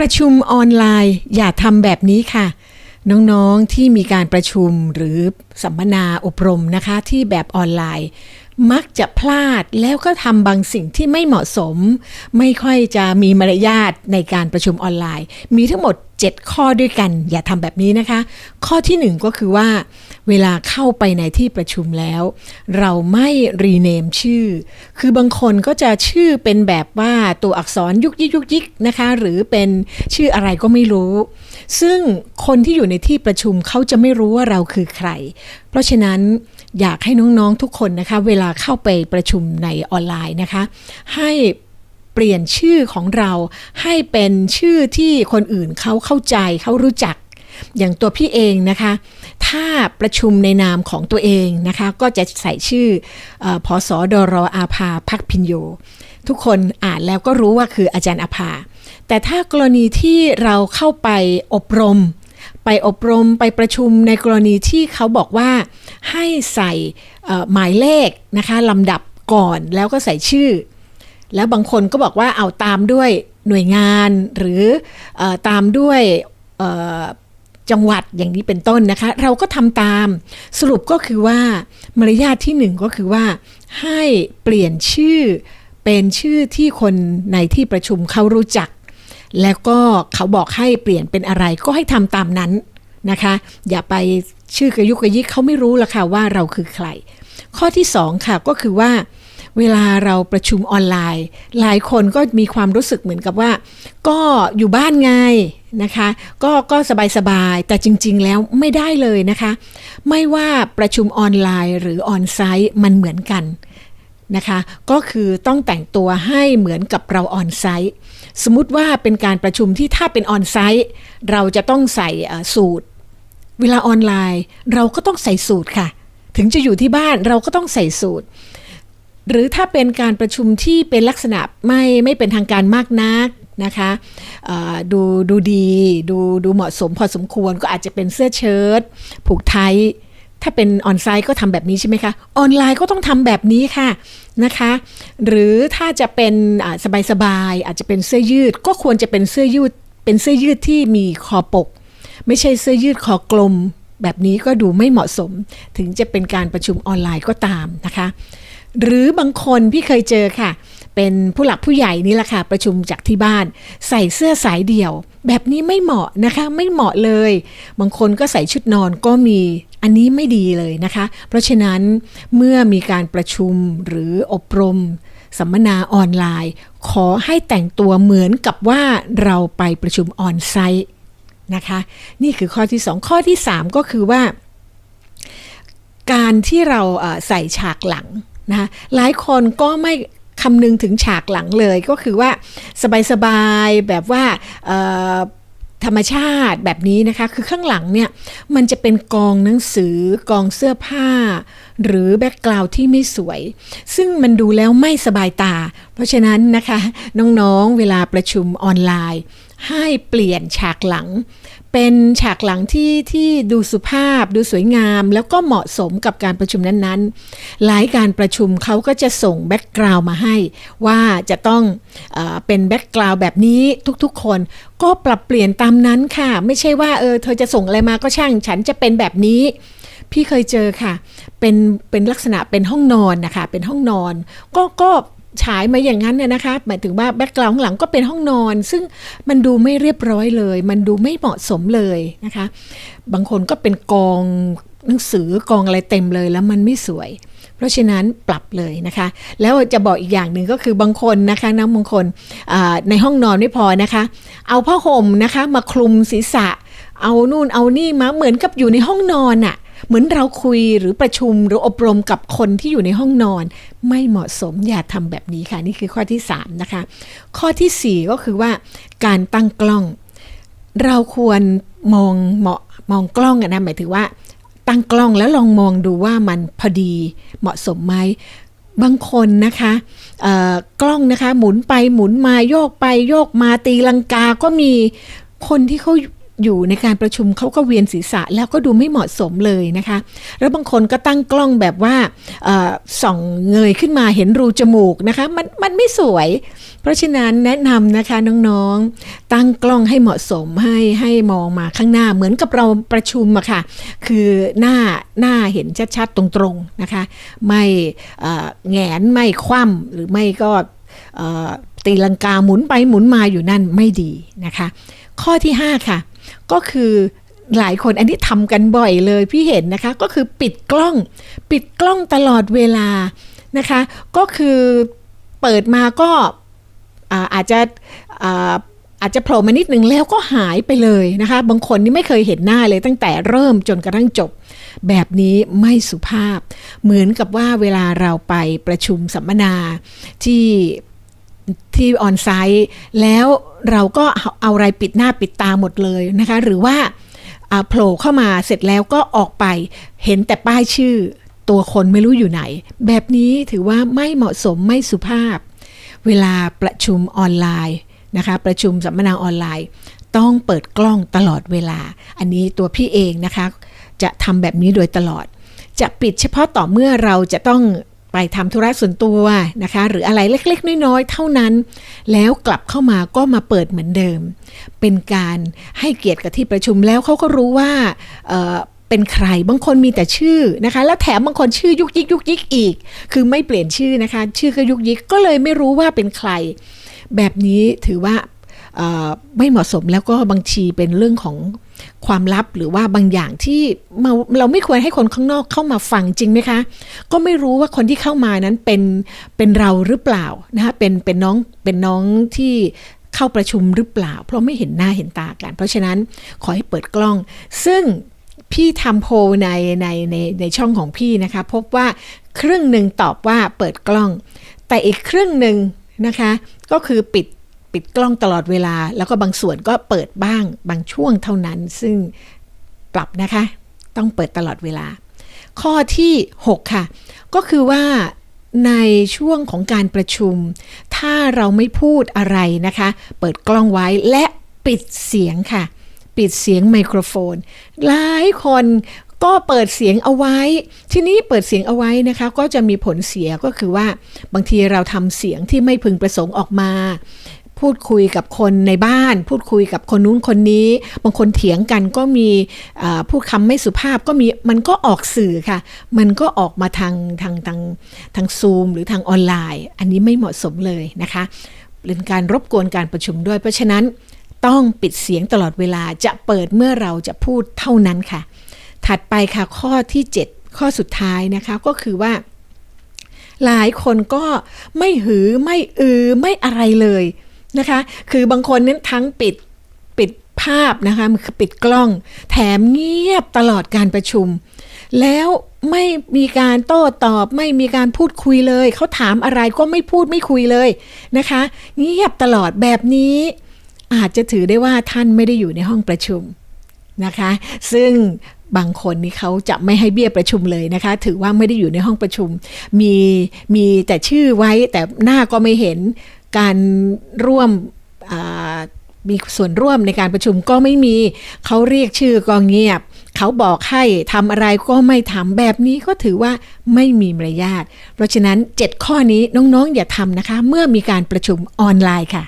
ประชุมออนไลน์อย่าทำแบบนี้ค่ะ น้องๆที่มีการประชุมหรือสัมมนาอบรมนะคะที่แบบออนไลน์ มักจะพลาดแล้วก็ทำบางสิ่งที่ไม่เหมาะสม ไม่ค่อยจะมีมารยาทในการประชุมออนไลน์ มีทั้งหมด 7 ข้อด้วยกัน อย่าทำแบบนี้นะคะ ข้อที่ 1 ก็คือว่า เวลาเข้าไปในที่ประชุมแล้ว เราไม่รีเนมชื่อ คือบางคนก็จะชื่อเป็นแบบว่าตัวอักษรยุกยิกยุกยิกนะคะ หรือเป็นชื่ออะไรก็ไม่รู้ ซึ่งคนที่อยู่ในที่ประชุมเขาจะไม่รู้ว่าเราคือใคร เพราะฉะนั้นอยากให้น้องๆทุกคนนะคะ เวลาเข้าไปประชุมในออนไลน์นะคะ ให้ เปลี่ยนชื่อของเราให้เป็นชื่อที่คนอื่นเขาเข้าใจเขารู้จัก อย่างตัวพี่เองนะคะ ถ้าประชุมในนามของตัวเองนะคะ ก็จะใส่ชื่ออพอสอดรออาภาพักพินโย ทุกคนอ่านแล้วก็รู้ว่าคืออาจารย์อาภา แต่ถ้ากรณีที่เราเข้าไปอบรม ไปอบรมไปประชุมในกรณีที่เขาบอกว่าให้ใส่หมายเลขนะคะลำดับก่อนแล้วก็ใส่ชื่อ แล้วบางคนก็บอกว่าเอาตามด้วยหน่วยงานหรืออตามด้วยจังหวัดอย่างนี้เป็นต้นนะคะ เราก็ทำตามสรุปก็คือว่ามารยาทที่หนึ่งก็คือว่า ให้เปลี่ยนชื่อเป็นชื่อที่คนในที่ประชุมเขารู้จัก แล้วก็เขาบอกให้เปลี่ยนเป็นอะไรก็ให้ทำตามนั้นนะคะ อย่าไปชื่อกระยุกกระยิกเขาไม่รู้ละค่ะว่าเราคือใคร ข้อที่สองค่ะก็คือว่า เวลาเราประชุมออนไลน์ หลายคนก็มีความรู้สึกเหมือนกับว่า ก็อยู่บ้านไงนะคะ ก็ก็สบายๆแต่จริง ๆ แล้วไม่ได้เลยนะคะ ไม่ว่าประชุมออนไลน์หรือออนไซต์มันเหมือนกันนะคะ ก็คือต้องแต่งตัวให้เหมือนกับเราออนไซต์สมมติว่าเป็นการประชุมที่ถ้าเป็นออนไซต์เราจะต้องใส่สูตร เวลาออนไลน์ เราก็ต้องใส่สูตรค่ะ ถึงจะอยู่ที่บ้านเราก็ต้องใส่สูตร หรือถ้าเป็นการประชุมที่เป็นลักษณะไม่ไม่เป็นทางการมากนักนะคะดูดูดีดูดูเหมาะสมพอสมควรก็อาจจะเป็นเสื้อเชิ้ตผูกไทยถ้าเป็นออนไซต์ก็ทำแบบนี้ใช่ไหมคะ ออนไลน์ก็ต้องทำแบบนี้ค่ะนะคะ หรือถ้าจะเป็นสบายๆอาจจะเป็นเสื้อยืดก็ควรจะเป็นเสื้อยืด เป็นเสื้อยืดที่มีคอปก ไม่ใช่เสื้อยืดคอกลม แบบนี้ก็ดูไม่เหมาะสม ถึงจะเป็นการประชุมออนไลน์ก็ตามนะคะ หรือบางคนพี่เคยเจอค่ะ เป็นผู้หลักผู้ใหญ่นี่แหละค่ะ ประชุมจากที่บ้าน ใส่เสื้อสายเดี่ยว แบบนี้ไม่เหมาะนะคะ ไม่เหมาะเลย บางคนก็ใส่ชุดนอนก็มีอันนี้ไม่ดีเลยนะคะ เพราะฉะนั้นเมื่อมีการประชุมหรืออบรมสัมมนาออนไลน์ ขอให้แต่งตัวเหมือนกับว่าเราไปประชุมออนไซต์นะคะ นี่คือข้อที่ 2 ข้อที่ 3 ก็คือว่า การที่เราใส่ฉากหลัง นะคะหลายคนก็ไม่คำนึงถึงฉากหลังเลยก็คือว่าสบายๆแบบว่าธรรมชาติแบบนี้นะคะ คือข้างหลังเนี่ย มันจะเป็นกองหนังสือกองเสื้อผ้า หรือแบ็กกราวด์ที่ไม่สวย ซึ่งมันดูแล้วไม่สบายตา เพราะฉะนั้นนะคะ น้องๆเวลาประชุมออนไลน์ ให้เปลี่ยนฉากหลัง เป็นฉากหลังที่ที่ดูสุภาพดูสวยงาม แล้วก็เหมาะสมกับการประชุมนั้นๆ หลายการประชุมเขาก็จะส่งแบ็กกราวด์มาให้ ว่าจะต้องเอเป็นแบ็กกราวด์แบบนี้ทุกๆ คนก็ปรับเปลี่ยนตามนั้นค่ะ ไม่ใช่ว่าเออเธอจะส่งอะไรมาก็ช่าง ฉันจะเป็นแบบนี้ พี่เคยเจอค่ะ เป็นเป็นลักษณะเป็นห้องนอนนะคะ เป็นห้องนอน ก็ก็ ฉายมาอย่างนั้นเนี่ยนะคะหมายถึงว่าแบ็กกราวด์ข้างหลังก็เป็นห้องนอน ซึ่งมันดูไม่เรียบร้อยเลย มันดูไม่เหมาะสมเลยนะคะ บางคนก็เป็นกองหนังสือกองอะไรเต็มเลยแล้วมันไม่สวย เพราะฉะนั้นปรับเลยนะคะ แล้วจะบอกอีกอย่างหนึ่งก็คือบางคนนะคะน้ำบางคนในห้องนอนไม่พอนะคะ เอาผ้าห่มนะคะมาคลุมศีรษะ เอานู่นเอานี่มาเหมือนกับอยู่ในห้องนอนอะ่ะ เหมือนเราคุยหรือประชุมหรืออบรมกับคนที่อยู่ในห้องนอน ไม่เหมาะสมอย่าทำแบบนี้ค่ะ นี่คือข้อที่ 3 นะคะ ข้อทีสี่4 ก็คือว่าการตั้งกล้อง เราควรมองเหมาะมองกล้องอะนะหมายถึงว่า ตั้งกล้องแล้วลองมองดูว่ามันพอดีเหมาะสมไหมบางคนนะคะกล้องนะคะ หมุนไปหมุนมาโยกไปโยกมาตีลังกาก็มีคนที่เขา อยู่ในการประชุมเขาก็เวียนศีรษะแล้วก็ดูไม่เหมาะสมเลยนะคะ แล้วบางคนก็ตั้งกล้องแบบว่าส่องเงยขึ้นมาเห็นรูจมูกนะคะมันมันไม่สวย เพราะฉะนั้นแนะนำนะคะน้องๆ ตั้งกล้องให้เหมาะสมให้ให้มองมาข้างหน้าเหมือนกับเราประชุมอะค่ะ คือหน้าหน้าเห็นชัดๆตรงๆนะคะ ไม่แงนไม่คว่ำหรือไม่ก็ตีลังกาหมุนไปหมุนมาอยู่นั่นไม่ดีนะคะ ข้อที่ 5 ค่ะ ก็คือหลายคนอันนี้ทำกันบ่อยเลยพี่เห็นนะคะ ก็คือปิดกล้อง ปิดกล้องตลอดเวลานะคะ ก็คือเปิดมาก็อาอาจจะอาอาจจะโผล่มานิดนึงแล้วก็หายไปเลยนะคะ บางคนนี่ไม่เคยเห็นหน้าเลยตั้งแต่เริ่มจนกระทั่งจบ แบบนี้ไม่สุภาพ เหมือนกับว่าเวลาเราไปประชุมสัมมนาที่ ที่ออนไซต์แล้วเราก็เอาอะไรปิดหน้าปิดตาหมดเลยนะคะ หรือว่าอ่าโผล่เข้ามาเสร็จแล้วก็ออกไปเห็นแต่ป้ายชื่อ ตัวคนไม่รู้อยู่ไหน แบบนี้ถือว่าไม่เหมาะสมไม่สุภาพ เวลาประชุมออนไลน์นะคะ ประชุมสัมมนาออนไลน์ ต้องเปิดกล้องตลอดเวลา อันนี้ตัวพี่เองนะคะ จะทำแบบนี้โดยตลอด จะปิดเฉพาะต่อเมื่อเราจะต้อง ไปทำธุระส่วนตัวนะคะ หรืออะไรเล็กๆ น้อยๆ เท่านั้น แล้วกลับเข้ามาก็มาเปิดเหมือนเดิม เป็นการให้เกียรติกับที่ประชุมแล้วเขาก็รู้ว่าเเป็นใครบางคนมีแต่ชื่อนะคะ แล้วแถมบางคนชื่อยุกยิกยุกยิกอีก คือไม่เปลี่ยนชื่อนะคะ ชื่อก็ยุกยิกก็เลยไม่รู้ว่าเป็นใคร แบบนี้ถือว่าไม่เหมาะสมแล้วก็บางทีเป็นเรื่องของ ความลับหรือว่าบางอย่างที่เราไม่ควรให้คนข้างนอกเข้ามาฟังจริงไหมคะ ก็ไม่รู้ว่าคนที่เข้ามานั้นเป็นเป็นเราหรือเปล่านะคะเป็นเป็นน้องเป็นน้องที่เข้าประชุมหรือเปล่า เพราะไม่เห็นหน้าเห็นตากัน เพราะฉะนั้นขอให้เปิดกล้อง ซึ่งพี่ทำโพในในในในช่องของพี่นะคะ พบว่าครึ่งหนึ่งตอบว่าเปิดกล้อง แต่อีกครึ่งหนึ่งนะคะ ก็คือปิด ปิดกล้องตลอดเวลา แล้วก็บางส่วนก็เปิดบ้างบางช่วงเท่านั้น ซึ่งปรับนะคะ ต้องเปิดตลอดเวลา ข้อที่ 6 ค่ะ ก็คือว่าในช่วงของการประชุม ถ้าเราไม่พูดอะไรนะคะ เปิดกล้องไว้และปิดเสียงค่ะ ปิดเสียงไมโครโฟน หลายคนก็เปิดเสียงเอาไว้ ทีนี้เปิดเสียงเอาไว้นะคะ ก็จะมีผลเสียก็คือว่าบางทีเราทำเสียงที่ไม่พึงประสงค์ออกมา พูดคุยกับคนในบ้าน พูดคุยกับคนนู้นคนนี้ บางคนเถียงกันก็มีพูดคำไม่สุภาพก็มีมันก็ออกสื่อค่ะ มันก็ออกมาทางทางทางทางซูมหรือทางออนไลน์ อันนี้ไม่เหมาะสมเลยนะคะเป็นการรบกวนการประชุมด้วย เพราะฉะนั้นต้องปิดเสียงตลอดเวลาจะเปิดเมื่อเราจะพูดเท่านั้นค่ะ ถัดไปค่ะข้อที่ 7 ข้อสุดท้ายนะคะก็คือว่า หลายคนก็ไม่หือไม่อือไม่อะไรเลย นะคะ คือบางคนนั้นทั้งปิดปิดภาพนะคะมันคือปิดกล้อง แถมเงียบตลอดการประชุม แล้วไม่มีการโต้ตอบ ไม่มีการพูดคุยเลย เขาถามอะไรก็ไม่พูดไม่คุยเลยนะคะ เงียบตลอดแบบนี้ อาจจะถือได้ว่าท่านไม่ได้อยู่ในห้องประชุมนะคะ ซึ่งบางคนนี่เขาจะไม่ให้เบี้ยประชุมเลยนะคะ ถือว่าไม่ได้อยู่ในห้องประชุม มีมีแต่ชื่อไว้แต่หน้าก็ไม่เห็น การร่วมมีส่วนร่วมในการประชุมก็ไม่มี เขาเรียกชื่อก็เงียบ เขาบอกให้ทำอะไรก็ไม่ทำแบบนี้ก็ถือว่าไม่มีมารยาท เพราะฉะนั้น 7 ข้อนี้น้องๆ อย่าทำนะคะ เมื่อมีการประชุมออนไลน์ค่ะ